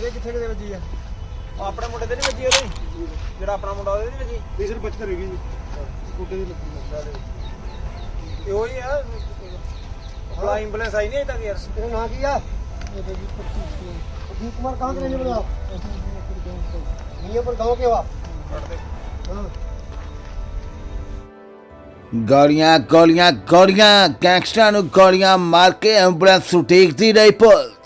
ਇਹਦੇ ਕਿੱਥੇ ਕਿਤੇ ਵੱਜੀ ਆ ਉਹ ਆਪਣੇ ਮੁੰਡੇ ਤੇ ਨਹੀਂ ਵੱਜੀ ਉਹਦੇ ਜਿਹੜਾ ਆਪਣਾ ਮੁੰਡਾ ਉਹਦੇ ਨਹੀਂ ਵੱਜੀ ਇਹ ਸਿਰ ਬਚਤ ਰਹੇਗੀ ਜੀ ਕੋਟੇ ਦੀ ਲੱਗੀ ਇਹ ਉਹੀ ਆ ਬਲਾ ਐਂਬੂਲੈਂਸ ਆਈ ਨਹੀਂ ਅਜੇ ਤੱਕ ਯਾਰ तेरा नाम क्या ये बेबी प्रदीप कुमार कहाँ के रहने वाले हो आप ये पर गांव के हो आप हाँ ਗੋਲੀਆਂ ਗੋਲੀਆਂ ਗੋਲੀਆਂ ਗੈਂਗਸਟਰਾਂ ਨੂੰ ਗੋਲੀਆਂ ਮਾਰ ਕੇ ਐਂਬੂਲੈਂਸ ਉਡੀਕਦੀ ਰਹੀ ਪੁਲਿਸ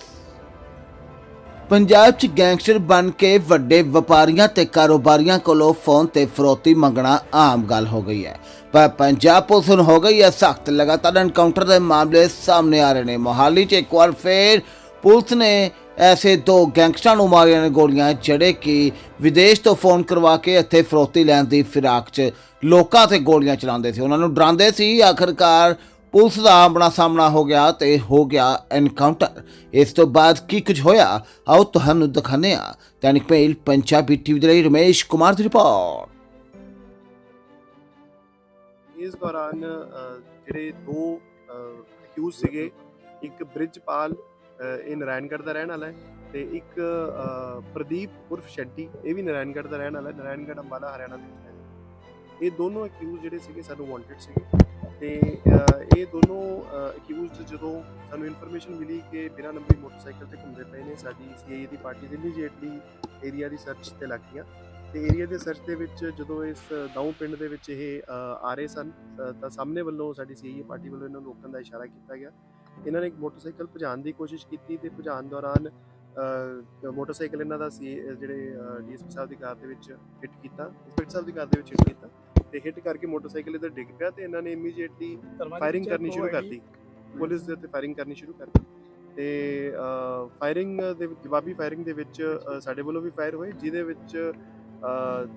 ਪੰਜਾਬ 'ਚ ਗੈਂਗਸਟਰ ਬਣ ਕੇ ਵੱਡੇ ਵਪਾਰੀਆਂ ਤੇ ਕਾਰੋਬਾਰੀਆਂ ਕੋਲੋਂ ਫੋਨ ਤੇ ਫਰੋਤੀ ਮੰਗਣਾ ਆਮ ਗੱਲ ਹੋ ਗਈ ਹੈ। ਪਰ ਪੰਜਾਬ ਪੁਲਿਸ ਨੂੰ ਹੋ ਗਈ ਹੈ ਸਖਤ। ਲਗਾਤਾਰ ਐਨਕਾਊਂਟਰ ਦੇ ਮਾਮਲੇ ਸਾਹਮਣੇ ਆ ਰਹੇ ਨੇ। ਮੋਹਾਲੀ 'ਚ ਇੱਕ ਵਾਰ ਫੇਰ ਪੁਲਿਸ ਨੇ ਐਸੇ ਦੋ ਗੈਂਗਸਟਰਾਂ ਨੂੰ ਮਾਰੀਆਂ ਨੇ ਗੋਲੀਆਂ, ਜਿਹੜੇ ਕਿ ਵਿਦੇਸ਼ ਤੋਂ ਫੋਨ ਕਰਵਾ ਕੇ ਇੱਥੇ ਫਰੋਤੀ ਲੈਣ ਦੀ ਫਿਰਾਕ 'ਚ ਲੋਕਾਂ ਤੇ ਗੋਲੀਆਂ ਚਲਾਉਂਦੇ ਸੀ। ਉਹਨਾਂ ਨੂੰ ਡਰਾਉਂਦੇ ਸੀ, ਆਖਰਕਾਰ ਪੁਲਿਸ ਦਾ ਆਮਣਾ ਸਾਹਮਣਾ ਹੋ ਗਿਆ ਤੇ ਹੋ ਗਿਆ ਐਨਕਾਊਂਟਰ ਇਸ ਤੋਂ ਬਾਅਦ ਕੀ ਕੁਝ ਹੋਇਆ? ਆਓ ਤੁਹਾਨੂੰ ਦਿਖਾਉਂਦੇ ਹਾਂ। ਤੈਨਿਕ ਮੇਲ, ਪੰਜਾਬੀ ਟੀਵੀ ਦੇ ਲਈ ਰਮੇਸ਼ ਕੁਮਾਰ ਦੀ ਰਿਪੋਰਟ। ਇਸ ਦੌਰਾਨ ਜਿਹੜੇ ਦੋ ਅਕਿਊਜ਼ ਸੀਗੇ, ਇੱਕ ਬ੍ਰਿਜਪਾਲ ਇਹ ਨਾਰਾਇਣਗੜ੍ਹ ਦਾ ਰਹਿਣ ਵਾਲਾ ਹੈ ਤੇ ਇੱਕ ਪ੍ਰਦੀਪ ਉਰਫ ਸ਼ੈਂਟੀ, ਇਹ ਵੀ ਨਾਰਾਇਣਗੜ੍ਹ ਦਾ ਰਹਿਣ ਵਾਲਾ ਹੈ, ਨਾਰਾਇਣਗੜ੍ਹ, ਅੰਬਾਲਾ, ਹਰਿਆਣਾ ਦੇ ਵਿੱਚ ਇਹ ਦੋਨੋਂ ਅਕਿਊਜ਼ ਜਿਹੜੇ ਸੀਗੇ, ਸਾਨੂੰ ਵਾਂਟਡ ਸੀਗੇ। ਤੇ ਇਹ ਦੋਨੋਂ ਅਕਿਊਜ਼ਡ ਜਦੋਂ ਸਾਨੂੰ ਇਨਫੋਰਮੇਸ਼ਨ ਮਿਲੀ ਕਿ ਬਿਨਾਂ ਨੰਬਰੀ ਮੋਟਰਸਾਈਕਲ ਤੇ ਘੁੰਮਦੇ ਪਏ ਨੇ, ਸਾਡੀ ਸੀਆਈਏ ਦੀ ਪਾਰਟੀ ਇਮੀਡੀਏਟਲੀ ਏਰੀਆ ਦੀ ਸਰਚ ਤੇ ਲੱਗ ਗਈਆਂ। ਤੇ ਏਰੀਆ ਦੇ ਸਰਚ ਦੇ ਵਿੱਚ ਜਦੋਂ ਇਸ ਦਾਊ ਪਿੰਡ ਦੇ ਵਿੱਚ ਇਹ ਆ ਰਹੇ ਸਨ ਤਾਂ ਸਾਹਮਣੇ ਵੱਲੋਂ ਸਾਡੀ ਸੀਆਈਏ ਪਾਰਟੀ ਵੱਲੋਂ ਇਹਨਾਂ ਨੂੰ ਰੋਕਣ ਦਾ ਇਸ਼ਾਰਾ ਕੀਤਾ ਗਿਆ। ਇਹਨਾਂ ਨੇ ਇੱਕ ਮੋਟਰਸਾਈਕਲ ਭਜਾਉਣ ਦੀ ਕੋਸ਼ਿਸ਼ ਕੀਤੀ ਤੇ ਭਜਾਉਣ ਦੌਰਾਨ ਮੋਟਰਸਾਈਕਲ ਇਹਨਾਂ ਦਾ ਸੀ ਜਿਹੜੇ ਡੀਐਸਪੀ ਸਾਹਿਬ ਦੀ ਕਾਰ ਦੇ ਵਿੱਚ ਹਿੱਟ ਕੀਤਾ ਇੰਸਪੈਕਟਰ ਸਾਹਿਬ ਦੀ ਕਾਰ ਦੇ ਵਿੱਚ ਹਿੱਟ ਕੀਤਾ। ਤੇ ਹਿੱਟ ਕਰਕੇ ਮੋਟਰਸਾਈਕਲ ਇਹਦਾ ਡਿੱਗ ਪਿਆ ਤੇ ਇਹਨਾਂ ਨੇ ਇਮੀਡੀਏਟਲੀ ਫਾਇਰਿੰਗ ਕਰਨੀ ਸ਼ੁਰੂ ਕਰਤੀ। ਪੁਲਿਸ ਦੇ ਉੱਤੇ ਫਾਇਰਿੰਗ ਕਰਨੀ ਸ਼ੁਰੂ ਕਰਤੀ। ਤੇ ਫਾਇਰਿੰਗ ਦੇ ਜਵਾਬੀ ਫਾਇਰਿੰਗ ਦੇ ਵਿੱਚ ਸਾਡੇ ਵੱਲੋਂ ਵੀ ਫਾਇਰ ਹੋਏ ਜਿਹਦੇ ਵਿੱਚ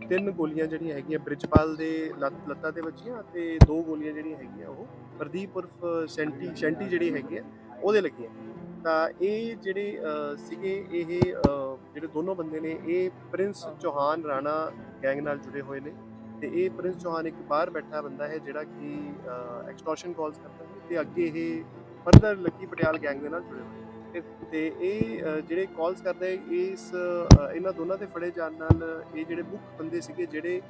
ਤਿੰਨ ਗੋਲੀਆਂ ਜਿਹੜੀਆਂ ਹੈਗੀਆਂ ਬ੍ਰਿਜਪਾਲ ਦੇ ਲੱਤ- ਲੱਤਾਂ ਤੇ ਵੱਜੀਆਂ ਤੇ ਦੋ ਗੋਲੀਆਂ ਜਿਹੜੀਆਂ ਹੈਗੀਆਂ ਉਹ ਪ੍ਰਦੀਪ ਉਰਫ ਸ਼ੈਂਟੀ ਸ਼ੈਂਟੀ ਜਿਹੜੀ ਹੈਗੀ ਆ ਉਹਦੇ ਲੱਗੀਆਂ। ਤਾਂ ਇਹ ਜਿਹੜੇ ਸੀਗੇ ਇਹ ਜਿਹੜੇ ਦੋਨੋਂ ਬੰਦੇ ਨੇ ਇਹ ਪ੍ਰਿੰਸ ਚੌਹਾਨ ਰਾਣਾ ਗੈਂਗ ਨਾਲ ਜੁੜੇ ਹੋਏ ਨੇ। ਤੇ ਇਹ ਪ੍ਰਿੰਸ ਚੌਹਾਨ ਇੱਕ ਬਾਹਰ ਬੈਠਾ ਬੰਦਾ ਹੈ ਜਿਹੜਾ ਕਿ ਐਕਸਟੋਰਸ਼ਨ ਕਾਲਸ ਕਰਦਾ ਹੈ ਤੇ ਅੱਗੇ ਇਹ ਫਰਦਰ ਲੱਕੀ ਪਟਿਆਲ ਗੈਂਗ ਦੇ ਨਾਲ ਜੁੜੇ ਹੋਏ ਨੇ। ਤੇ- ਇਹ ਜਿਹੜੇ ਕਾਲਸ ਕਰਦੇ ਇਸ ਇਹਨਾਂ ਦੋਨਾਂ ਦੇ ਫੜੇ ਜਾਣ ਨਾਲ ਇਹ ਜਿਹੜੇ ਮੁੱਖ ਬੰਦੇ ਸੀਗੇ ਜਿਹੜੇ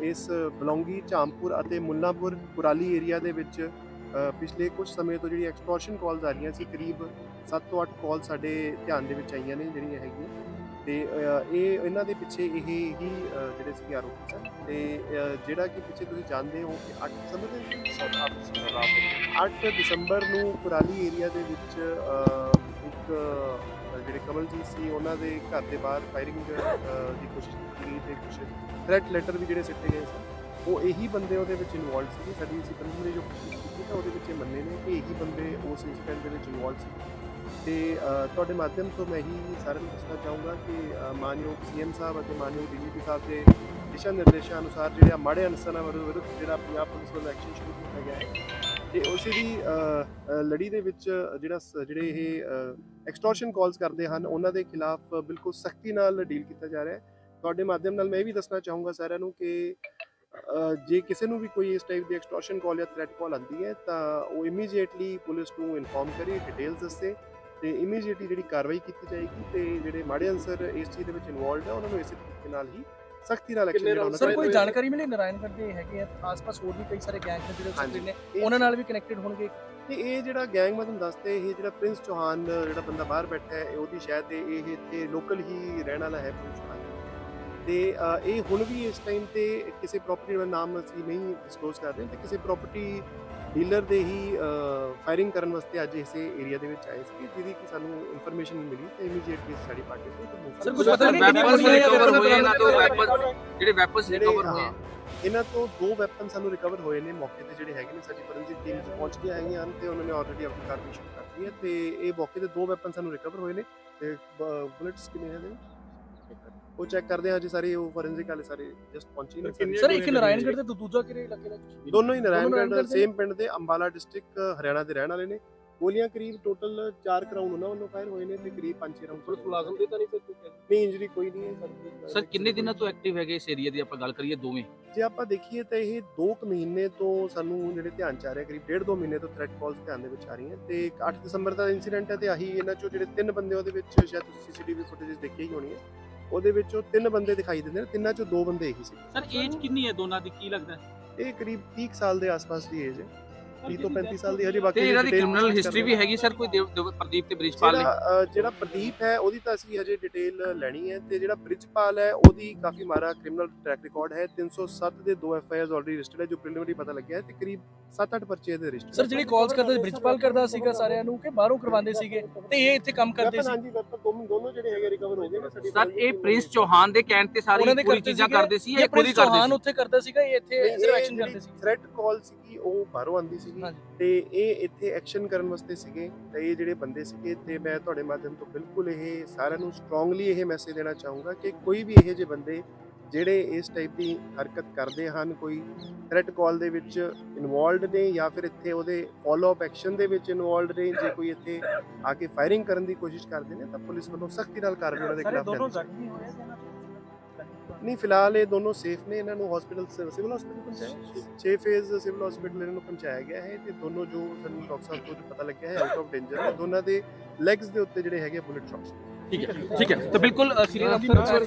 ਇਸ ਬਲੌਂਗੀ, ਝਾਮਪੁਰ ਅਤੇ ਮੁੱਲਾਪੁਰ ਪੁਰਾਲੀ ਏਰੀਆ ਦੇ ਵਿੱਚ ਪਿਛਲੇ ਕੁਝ ਸਮੇਂ ਤੋਂ ਜਿਹੜੀ ਐਕਸਟੋਰਸ਼ਨ ਕਾਲਸ ਆ ਰਹੀਆਂ ਸੀ, ਕਰੀਬ 7 ਤੋਂ 8 ਕਾਲ ਸਾਡੇ ਧਿਆਨ ਦੇ ਵਿੱਚ ਆਈਆਂ ਨੇ ਜਿਹੜੀਆਂ ਹੈਗੀਆਂ। ਤੇ ਇਹ ਇਹਨਾਂ ਦੇ ਪਿੱਛੇ ਇਹ ਹੀ ਜਿਹੜੇ ਸੀਗੇ ਆਰੋਪੀ ਸਨ ਤੇ ਜਿਹੜਾ ਕਿ ਪਿੱਛੇ ਤੁਸੀਂ ਜਾਣਦੇ ਹੋ ਕਿ 8 ਦਸੰਬਰ ਦੇ 8 ਦਸੰਬਰ ਨੂੰ ਕੁਰਾਲੀ ਏਰੀਆ ਦੇ ਵਿੱਚ ਇੱਕ ਜਿਹੜੇ ਕਮਲਜੀਤ ਸੀ ਉਹਨਾਂ ਦੇ ਘਰ ਦੇ ਬਾਹਰ ਫਾਇਰਿੰਗ ਦੀ ਕੋਸ਼ਿਸ਼ ਕੀਤੀ ਤੇ ਕੁਝ ਥ੍ਰੈਟ ਲੈਟਰ ਵੀ ਜਿਹੜੇ ਸਿੱਟੇ ਗਏ ਸਨ। ਉਹ ਇਹੀ ਬੰਦੇ ਉਹਦੇ ਵਿੱਚ ਇਨਵੋਲਵ ਸੀ ਸਾਡੀ ਅਸੀਂ ਪ੍ਰਿੰਸੀਪਲ ਜੋ ਕੋਸ਼ਿਸ਼ ਕੀਤੀ ਤਾਂ ਉਹਦੇ ਵਿੱਚ ਇਹ ਮੰਨੇ ਨੇ ਕਿ ਇਹੀ ਬੰਦੇ ਉਸ ਇਨਸੀਡੈਂਟ ਦੇ ਵਿੱਚ ਇਨਵੋਲਵ ਸੀ ਤੇ ਤੁਹਾਡੇ ਮਾਧਿਅਮ ਤੋਂ ਮੈਂ ਹੀ ਸਾਰਿਆਂ ਨੂੰ ਦੱਸਣਾ ਚਾਹੂੰਗਾ ਕਿ ਅ, ਮਾਨਯੋਗ ਸੀਐਮ ਸਾਹਿਬ ਅਤੇ ਮਾਨਯੋਗ ਡੀਜੀਪੀ ਸਾਹਿਬ ਦੇ ਦਿਸ਼ਾ ਨਿਰਦੇਸ਼ਾਂ ਅਨੁਸਾਰ ਜਿਹੜੇ ਆ ਮਾੜੇ ਅਨਸਰਾਂ ਵਿਰੁੱਧ ਜਿਹੜਾ ਪੰਜਾਬ ਪੁਲਿਸ ਵੱਲੋਂ ਐਕਸ਼ਨ ਸ਼ੁਰੂ ਕੀਤਾ ਗਿਆ ਹੈ ਤੇ ਉਸੇ ਦੀ ਲੜੀ ਦੇ ਵਿੱਚ ਜਿਹੜਾ ਸ- ਜਿਹੜੇ ਇਹ ਐਕਸਟੋਰਸ਼ਨ ਕਾਲਸ ਕਰਦੇ ਹਨ ਉਹਨਾਂ ਦੇ ਖਿਲਾਫ ਬਿਲਕੁਲ ਸਖਤੀ ਨਾਲ ਡੀਲ ਕੀਤਾ ਜਾ ਰਿਹਾ ਹੈ। ਤੁਹਾਡੇ ਮਾਧਿਅਮ ਨਾਲ ਮੈਂ ਇਹ ਵੀ ਦੱਸਣਾ ਚਾਹੂੰਗਾ ਸਾਰਿਆਂ ਨੂੰ ਕਿ ਜੇ ਕਿਸੇ ਨੂੰ ਵੀ ਕੋਈ ਇਸ ਟਾਈਪ ਦੀ ਐਕਸਟੋਰਸ਼ਨ ਕਾਲ ਜਾਂ ਥ੍ਰੈਟ ਕਾਲ ਆਉਂਦੀ ਹੈ ਤਾਂ ਉਹ ਇਮੀਡੀਏਟਲੀ ਪੁਲਿਸ ਨੂੰ ਇਨਫੋਰਮ ਕਰੇ ਡਿਟੇਲਸ ਦੱਸੇ ਤੇ ਇਮੀਡੀਏਟਲੀ ਜਿਹੜੀ ਕਾਰਵਾਈ ਕੀਤੀ ਜਾਏਗੀ ਤੇ ਜਿਹੜੇ ਮਾੜੇ ਅਨਸਰ ਇਸ ਚੀਜ਼ ਦੇ ਵਿੱਚ ਇਨਵੋਲਡ ਹੈ ਉਹਨਾਂ ਨੂੰ ਇਸੇ ਤਰੀਕੇ ਨਾਲ ਹੀ ਸਖਤੀ ਨਾਲ ਐਕਸ਼ਨ ਲੈਣਾ ਸਰ ਕੋਈ ਜਾਣਕਾਰੀ ਮਿਲੀ? ਨਾਰਾਇਣਗੜ੍ਹ ਦੇ ਹੈਗੇ ਆ ਆਸ-ਪਾਸ ਹੋਰ ਵੀ ਕਈ ਸਾਰੇ ਗੈਂਗ ਨੇ ਜਿਹੜੇ। ਉੱਥੇ ਨੇ ਉਹਨਾਂ ਨਾਲ ਵੀ ਕਨੈਕਟਡ ਹੋਣਗੇ? ਤੇ ਇਹ ਜਿਹੜਾ ਗੈਂਗ ਮੈਂ ਤੁਹਾਨੂੰ ਦੱਸਤੇ ਇਹ ਜਿਹੜਾ ਪ੍ਰਿੰਸ ਚੌਹਾਨ ਜਿਹੜਾ ਬੰਦਾ ਬਾਹਰ ਬੈਠਾ ਹੈ ਉਹਦੀ ਸ਼ਾਇਦ ਇਹ ਇਹ ਇੱਥੇ ਲੋਕਲ ਹੀ ਰਹਿਣ ਵਾਲਾ ਹੈ ਪ੍ਰਿੰਸ ਚੌਹਾਨ ਤੇ ਇਹ ਹੁਣ ਵੀ ਇਸ ਟਾਈਮ ਤੇ ਕਿਸੇ ਪ੍ਰਾਪਰਟੀ ਦਾ ਨਾਮ ਅਸੀਂ ਨਹੀਂ ਡਿਸਕਲੋਜ਼ ਕਰ ਰਹੇ ਤੇ ਕਿਸੇ ਪ੍ਰਾਪਰਟੀ ਡੀਲਰ ਦੇ ਹੀ ਫਾਇਰਿੰਗ ਕਰਨ ਵਾਸਤੇ ਅੱਜ ਇਸੇ ਏਰੀਆ ਦੇ ਵਿੱਚ ਆਏ ਸੀ ਜਿਹਦੀ ਕਿ ਸਾਨੂੰ ਇਨਫੋਰਮੇਸ਼ਨ ਮਿਲੀ ਤੇ ਇਮੀਡੀਏਟਲੀ ਸਾਡੀ ਪਾਰਟੀ ਤੋਂ ਸਰ ਕੁਝ ਪਤਾ ਨਹੀਂ ਕਿੰਨੀ ਵੈਪਨਸ ਰਿਕਵਰ ਹੋਏ ਇਹਨਾਂ ਤੋਂ ਵੈਪਨ ਜਿਹੜੇ ਵੈਪਨਸ ਰਿਕਵਰ ਹੋਏ ਇਹਨਾਂ ਤੋਂ ਦੋ ਵੈਪਨ ਸਾਨੂੰ ਰਿਕਵਰ ਹੋਏ ਨੇ ਮੌਕੇ ਤੇ ਜਿਹੜੇ ਹੈਗੇ ਨੇ ਸਾਡੀ ਫੋਰੈਂਸਿਕ ਟੀਮ ਪਹੁੰਚ ਗਈਆਂ ਹੈਗੀਆਂ ਹਨ ਤੇ ਉਹਨਾਂ ਨੇ ਆਲਰੇਡੀ ਆਪਣੀ ਕਾਰਵਾਈ ਸ਼ੁਰੂ ਕਰ ਦਿੱਤੀ ਹੈ ਤੇ ਇਹ ਮੌਕੇ ਤੇ ਦੋ ਵੈਪਨ ਸਾਨੂੰ ਰਿਕਵਰ ਹੋਏ ਨੇ ਤੇ ਬੁਲੇਟਸ ਕਿੰਨੇ ਨੇ ਉਹ ਚੈੱਕ ਕਰਦੇ ਹਾਂ ਜੀ ਸਾਰੇ ਉਹ ਫੋਰੈਂਸਿਕ ਵਾਲੇ ਸਾਰੇ ਜਸਟ ਪਹੁੰਚੇ ਨੇ ਸਰ ਇੱਕ ਨਾਰਾਇਣਗੜ੍ਹ ਤੇ ਦੂ- ਦੂਜਾ ਕਿਹੜੇ ਇਲਾਕੇ ਦਾ ਦੋਨੋਂ ਹੀ ਨਾਰਾਇਣਗੜ੍ਹ ਨਾਰਾਇਣਗੜ੍ਹ ਦੇ? ਸੇਮ ਪਿੰਡ ਦੇ ਅੰਬਾਲਾ ਡਿਸਟ੍ਰਿਕਟ ਹਰਿਆਣਾ ਦੇ ਰਹਿਣ ਵਾਲੇ ਨੇ। ਗੋਲੀਆਂ ਕਰੀਬ ਟੋਟਲ 4 ਕਰਾਊਂਡ ਉਹਨਾਂ ਵੱਲੋਂ ਫਾਇਰ ਹੋਏ ਨੇ ਤੇ ਕਰੀਬ 5-6 ਰਾਊਂਡ ਪੁਲਿਸ ਮੁਲਾਜ਼ਮ ਦੇ ਤਾਂ ਨਹੀਂ ਫਿਰ ਨਹੀਂ ਇੰਜਰੀ ਕੋਈ ਨਹੀਂ ਹੈ। ਸਰ ਸਰ ਕਿੰਨੇ ਦਿਨਾਂ ਤੋਂ ਐਕਟਿਵ ਹੈਗੇ ਇਸ ਏਰੀਆ ਦੀ ਆਪਾਂ ਗੱਲ ਕਰੀਏ ਦੋਵੇਂ? ਜੇ ਆਪਾਂ ਦੇਖੀਏ ਤਾਂ ਇਹ 2 ਕੁ ਮਹੀਨੇ ਤੋਂ ਸਾਨੂੰ ਜਿਹੜੇ ਧਿਆਨ ਚ ਆ ਰਿਹਾ ਕਰੀਬ ਡੇਢ ਦੋ ਮਹੀਨੇ ਤੋਂ ਥ੍ਰੈਟ ਕਾਲਸ ਧਿਆਨ ਦੇ ਵਿੱਚ ਆ ਰਹੀਆਂ ਤੇ 8 ਦਸੰਬਰ ਦਾ ਇਨਸੀਡੈਂਟ ਹੈ ਤੇ ਆਹੀ ਇਹਨਾਂ ਚੋਂ ਜਿਹੜੇ ਤਿੰਨ ਬੰਦੇ ਉਹਦੇ ਵਿੱਚ ਸ਼ਾਇਦ ਤੁਸੀਂ ਸੀਸੀਟੀਵੀ ਫੁਟੇਜ ਦੇਖੀ ਹੀ ਹੋਣੀ ਹੈ। ਉਹਦੇ ਵਿੱਚੋਂ ਤਿੰਨ ਬੰਦੇ ਦਿਖਾਈ ਦਿੰਦੇ ਨੇ ਤਿੰਨਾਂ ਚੋਂ ਦੋ ਬੰਦੇ ਇਹੀ ਸੀ। ਸਰ ਏਜ ਕਿੰਨੀ ਹੈ ਦੋਨਾਂ ਦੀ? ਕੀ ਲੱਗਦਾ? ਹੈ? ਇਹ ਕਰੀਬ 30 ਕੁ ਸਾਲ ਦੇ ਆਸ-ਪਾਸ ਦੀ ਏਜ ਹੈ। 30 ਤੋਂ 35 ਸਾਲ ਦੀ ਹਜੇ ਬਾਕੀ ਤੇ ਇਹਨਾਂ ਦੀ ਕ੍ਰਿਮੀਨਲ ਹਿਸਟਰੀ ਵੀ। ਹੈਗੀ ਸਰ ਕੋਈ ਪ੍ਰਦੀਪ ਤੇ ਬ੍ਰਿਜਪਾਲ ਨੇ? ਜਿਹੜਾ ਪ੍ਰਦੀਪ ਹੈ ਉਹਦੀ ਤਾਂ ਅਸੀਂ ਹਜੇ ਡਿਟੇਲ ਲੈਣੀ ਹੈ ਤੇ ਜਿਹੜਾ ਬ੍ਰਿਜਪਾਲ ਹੈ ਉਹਦੀ ਕਾਫੀ ਮਾਰਾ ਕ੍ਰਿਮੀਨਲ ਟਰੈਕ ਰਿਕਾਰਡ ਹੈ। 307 ਦੇ ਦੋ F I Rs already registered ਹੈ ਜੋ ਪ੍ਰੀਲਿਮਿਨਰੀ ਪਤਾ ਲੱਗਿਆ ਹੈ ਤੇ ਕਰੀਬ 7-8 ਪਰਚੇ ਦੇ ਰਜਿਸਟਰ ਸਰ ਜਿਹੜੀ ਕਾਲਸ ਕਰਦੇ ਬ੍ਰਿਜਪਾਲ ਕਰਦਾ ਸੀਗਾ ਸਾਰਿਆਂ ਨੂੰ ਕਿ ਬਾਹਰੋਂ ਕਰਵਾਉਂਦੇ ਸੀਗੇ ਤੇ ਇਹ ਇੱਥੇ ਕੰਮ ਕਰਦੇ ਸੀ? ਹਾਂਜੀ ਵੈਪਨ ਦੋਨੋਂ ਦੋਨੋਂ ਜਿਹੜੇ ਹੈਗੇ ਰਿਕਵਰ ਹੋ ਗਏ ਨੇ ਸਾਡੀ ਸਰ ਇਹ ਪ੍ਰਿੰਸ ਚੌਹਾਨ ਦੇ ਕਹਿਣ ਤੇ ਸਾਰੀ ਪੂਰੀ ਕਰਦੇ ਚੀਜ਼ਾਂ ਕਰਦੇ ਸੀ ਇਹ ਖੁਦ ਹੀ ਪ੍ਰਿੰਸ ਚੌਹਾਨ ਕਰਦੇ ਉੱਥੇ ਕਰਦਾ ਸੀਗਾ ਇਹ ਇੱਥੇ ਐਕਸ਼ਨ ਕਰਦੇ ਸੀ। ਥ੍ਰੈਟ ਕਾਲ ਸੀਗੀ ਉਹ ਬਾਹਰੋਂ ਆਂਦੀ ਹਾਂਜੀ। ਤੇ ਇਹ ਇੱਥੇ ਐਕਸ਼ਨ ਕਰਨ ਵਾਸਤੇ ਸੀਗੇ ਤੇ ਇਹ ਜਿਹੜੇ ਬੰਦੇ ਸੀਗੇ ਤੇ ਮੈਂ ਤੁਹਾਡੇ ਮਾਧਿਅਮ ਤੋਂ ਬਿਲਕੁਲ ਇਹ ਸਾਰਿਆਂ ਨੂੰ ਸਟਰੋਂਗਲੀ ਇਹ ਮੈਸੇਜ ਦੇਣਾ ਚਾਹੂੰਗਾ ਕਿ ਕੋਈ ਵੀ ਇਹੋ ਜਿਹੇ ਬੰਦੇ ਜਿਹੜੇ ਇਸ ਟਾਈਪ ਦੀ ਹਰਕਤ ਕਰਦੇ ਹਨ ਕੋਈ ਥ੍ਰੈਟ ਕਾਲ ਦੇ ਵਿੱਚ ਇਨਵੋਲਡ ਨੇ ਜਾਂ ਫਿਰ ਇੱਥੇ ਉਹਦੇ ਫਾਲੋ ਅਪ ਐਕਸ਼ਨ ਦੇ ਵਿੱਚ ਇਨਵੋਲਡ ਨੇ ਜੇ ਕੋਈ ਇੱਥੇ ਆ ਕੇ ਫਾਇਰਿੰਗ ਕਰਨ ਦੀ ਕੋਸ਼ਿਸ਼ ਕਰਦੇ ਨੇ ਤਾਂ ਪੁਲਿਸ ਵੱਲੋਂ ਸਖਤੀ ਨਾਲ ਕਾਰਵਾਈ ਉਹਨਾਂ ਦੇ ਖਿਲਾਫ ਕਰਨੀ ਇਹਨਾਂ ਨਹੀਂ ਫਿਲਹਾਲ ਇਹ ਦੋਨੋਂ ਸੇਫ ਨੇ ਇਹਨਾਂ ਨੂੰ ਹਸਪੀਟਲ ਸਿਵਲ ਹਸਪੀਟਲ ਪਹੁੰਚਾਇਆ 6 ਫੇਜ਼ ਸਿਵਲ ਹਸਪੀਟਲ ਇਹਨਾਂ ਨੂੰ ਪਹੁੰਚਾਇਆ ਗਿਆ ਹੈ ਤੇ ਦੋਨੋਂ ਜੋ ਸਾਨੂੰ ਡਾਕਟਰ ਸਾਹਿਬ ਤੋਂ ਜੋ ਪਤਾ ਲੱਗਿਆ ਹੈ ਆਊਟ ਆਫ ਡੇਂਜਰ ਨੇ ਦੋਨਾਂ ਦੇ ਲੈਗਸ ਦੇ ਉੱਤੇ ਜਿਹੜੇ ਹੈਗੇ ਬੁਲਟ ਸ਼ਾਟਸ ਠੀਕ ਹੈ ਠੀਕ ਹੈ ਤਾਂ ਬਿਲਕੁਲ ਅ, ਸ੍ਰੀ ਰਾਮ ਸਰ